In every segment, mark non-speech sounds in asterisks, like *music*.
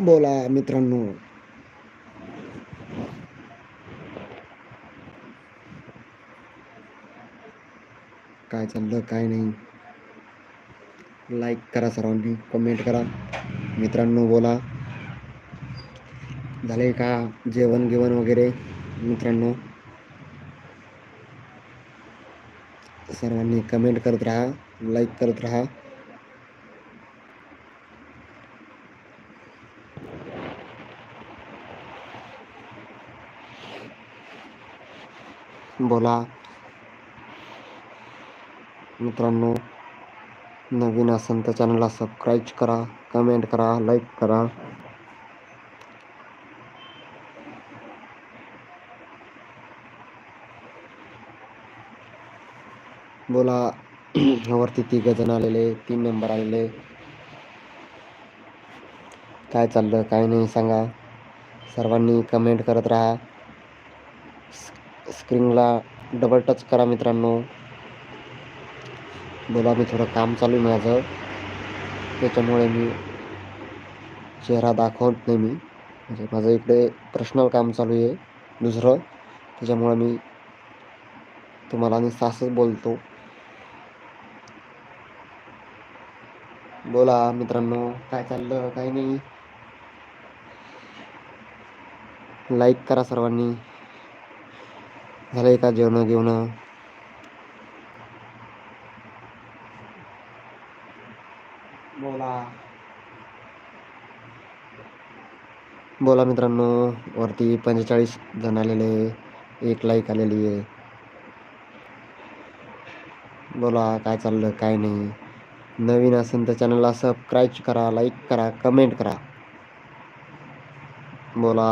बोला मित्रांनो. काय चाललं काय नाही. लाईक करा सर्वांनी कमेंट करा. मित्रांनो बोला. झाले का जेवण घेवण वगैरे मित्रांनो? सर्वांनी कमेंट करत राहा लाईक करत राहा. बोला. मित्रांनो नवीन असेल तर चॅनलला सबस्क्राईब करा कमेंट करा लाईक करा. बोला *clears throat* वरती तिघ जण आलेले तीन नंबर आलेले. काय चाललं काय नाही सांगा. सर्वांनी कमेंट करत राहा. स्क्रीनला डबल टच करा मित्रांनो. बोला मी थोडं काम चालू आहे माझं. त्याच्यामुळे मी चेहरा दाखवत नाही मी. म्हणजे माझं इकडे पर्सनल काम चालू आहे दुसरं. त्याच्यामुळं मी तुम्हाला मी सासच बोलतो. बोला मित्रांनो काय चाललं काय नाही? लाईक करा सर्वांनी. झालं का जेवण घेऊन बोला. बोला मित्रांनो वरती पंचेचाळीस जण आलेले एक लाईक आलेली आहे. बोला काय चाललं काय नाही. नवीन असेल तर चॅनलला सबस्क्राईब करा लाईक करा कमेंट करा. बोला.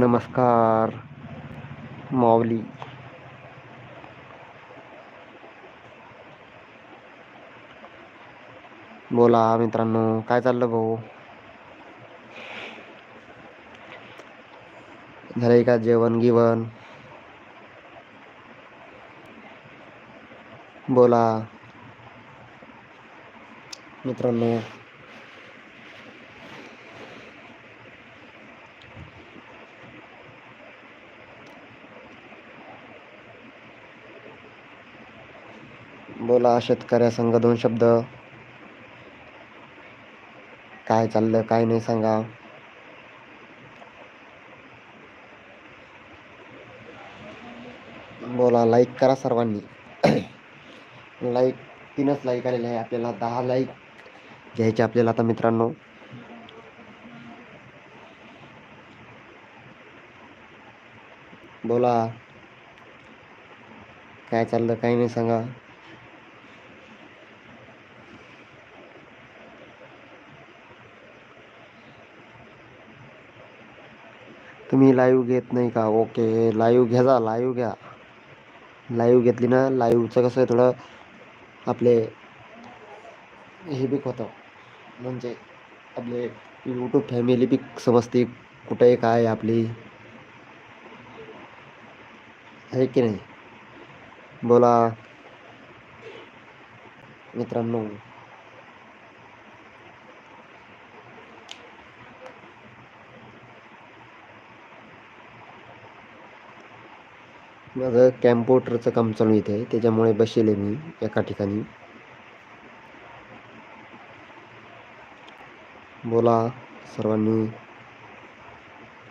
नमस्कार माऊली. बोला मित्रांनो काय चाललं भाऊ? झालंय का जेवण गिवण? बोला. मित्रांनो बोला शेतकऱ्या संघ दोन शब्द. काय चाललं काय नाही सांगा. बोला लाईक करा सर्वांनी. *coughs* लाईक तीनच लाईक आलेले आहे आपल्याला दहा लाईक घ्यायचे आपल्याला आता मित्रांनो. बोला. काय चाललं काही नाही सांगा. तुम्ही लाईव्ह घेत नाही का? ओके लाईव्ह घ्या जा लाईव्ह घ्या. लाईव्ह घेतली ना लाईव्हचं कसं थोडं आपले हे बीक होतं. म्हणजे आपले यूट्यूब फॅमिली बीक समजते कुठे काय आपली. आहे की नाही? बोला. मित्रांनो. माझं कॅम्प्युटरचं काम चालू इथे. त्याच्यामुळे बसेल मी एका ठिकाणी. बोला सर्वांनी.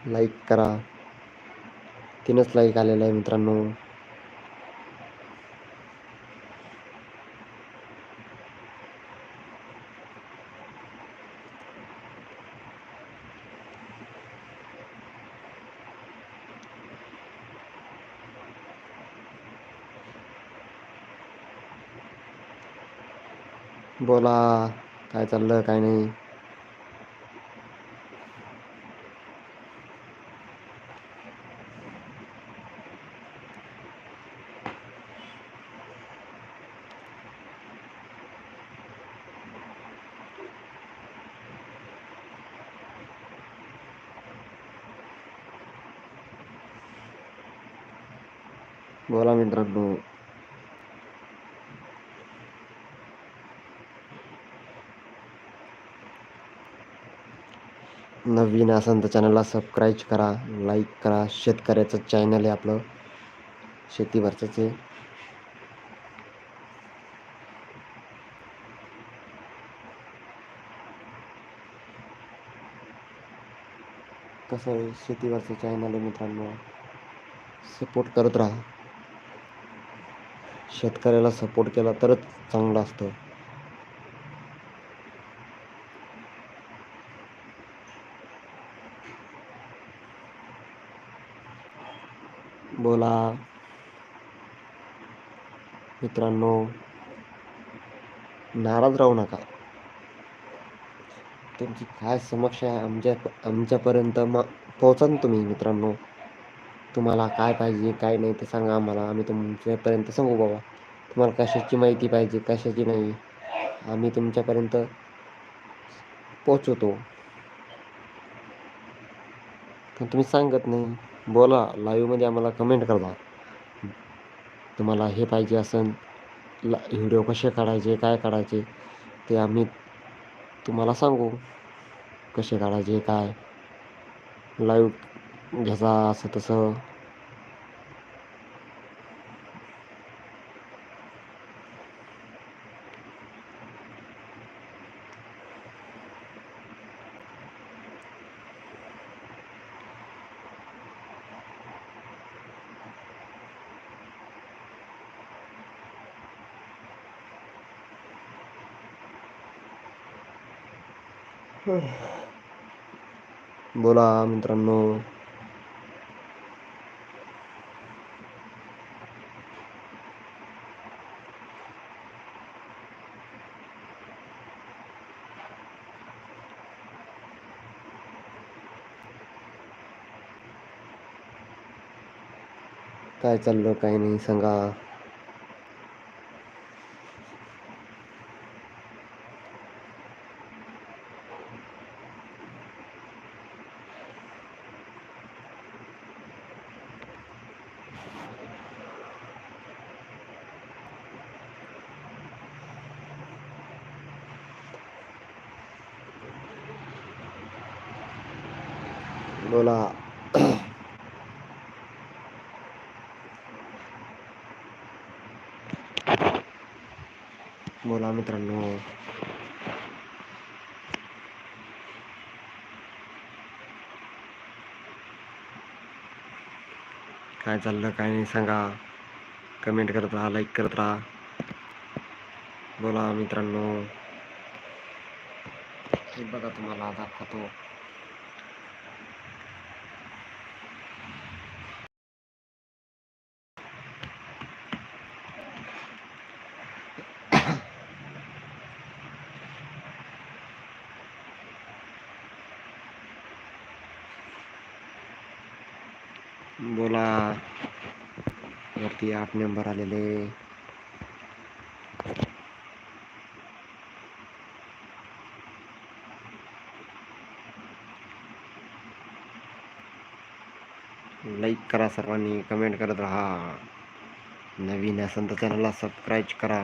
लाईक करा. तीनच लाईक आलेलं आहे मित्रांनो. बोला काय चाललं काय नाही बोला मित्रांनो नवीन असाल तर चॅनलला सबस्क्राईब करा लाईक करा. शेतकऱ्याचं चॅनल आहे आपलं. शेतीवरचंच आहे. कसं आहे? शेतीवरचं चॅनल आहे मित्रांनो. सपोर्ट करत राहा. शेतकऱ्याला सपोर्ट केला तरच चांगलं असतं. बोला. मित्रांनो नाराज राहू नका. तुमची काय समस्या आहे आमच्या आमच्यापर्यंत मग पोहोचा तुम्ही मित्रांनो. तुम्हाला काय पाहिजे काय नाही ते सांगा आम्हाला. आम्ही तुमच्यापर्यंत सांगू बाबा. तुम्हाला कशाची माहिती पाहिजे कशाची नाही आम्ही तुमच्यापर्यंत पोचवतो पण तुम्ही सांगत नाही. बोला लाईव्हमध्ये आम्हाला कमेंट करा तुम्हाला हे पाहिजे असेल ला व्हिडिओ कसे काढायचे काय काढायचे ते आम्ही तुम्हाला सांगू. कसे काढायचे काय? लाईव्ह घ्यायचा असं तसं. बोला मित्रांनो. काय चाललं? काय नाही सांगा. बोला बोला मित्रांनो. काय चाललं काय नाही सांगा. कमेंट करत राहा लाईक करत राहा. बोला मित्रांनो. हे बघा तुम्हाला दाखवतो. बोला. वरती आठ नंबर आलेले. लाईक करा सर्वांनी कमेंट करत राहा. नवीन असेल तर चॅनलला सबस्क्राईब करा.